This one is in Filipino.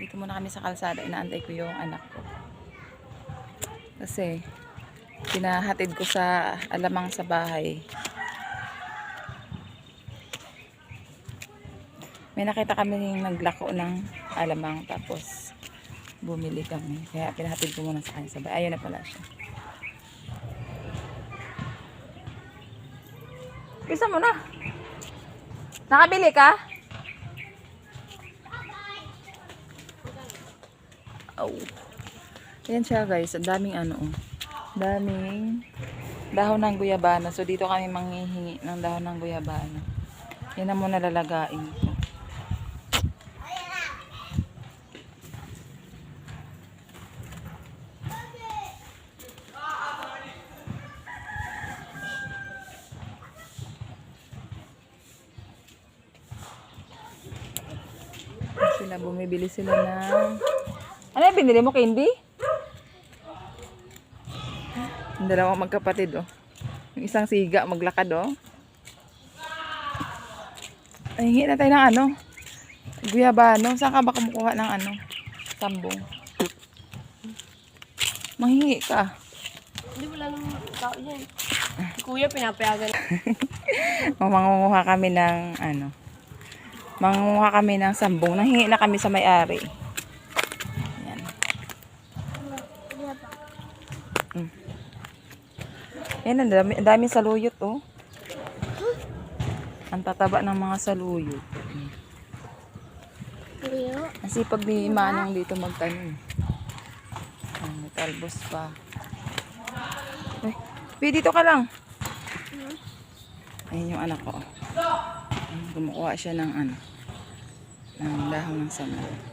Dito muna kami sa kalsada. Inaantay ko yung anak ko. Kasi, pinahatid ko sa alamang sa bahay. May nakita kami yung naglako ng alamang tapos bumili kami. Kaya pinahatid ko muna sa kanya sa bahay. Ayun na pala siya. Bisa mo na. Nakabili ka? Oh. Ayan siya guys. Ang daming ano. oh. Daming dahon ng guyabana. So dito kami manghihingi ng dahon ng guyabana. Yan na muna lalagain ko. Sila bumibili sila ng... Ano yung binili mo, candy? Yung dalawang magkapatid, oh. Yung isang siga, maglakad, oh. Ay, hingi na tayo ng ano. Guyabano. Saan ka ba kumukuha ng ano? Sambong. Manghingi ka. Hindi wala nang tao dyan. Si kuya pinapayagan. Mangunguha kami ng ano. Mangunguha kami ng sambong. Nanghingi na kami sa may-ari. Mm. Yan, ang dami, ang daming saluyot, oh. Ang tataba ng mga saluyot. Kuya? Kasi pag di manong dito magtanim. Ang may talbos pa. Ay, Pi, dito ka lang. Ayun yung anak ko. Ayun, Kumukuha siya ng ano. Ng dahon ng saman.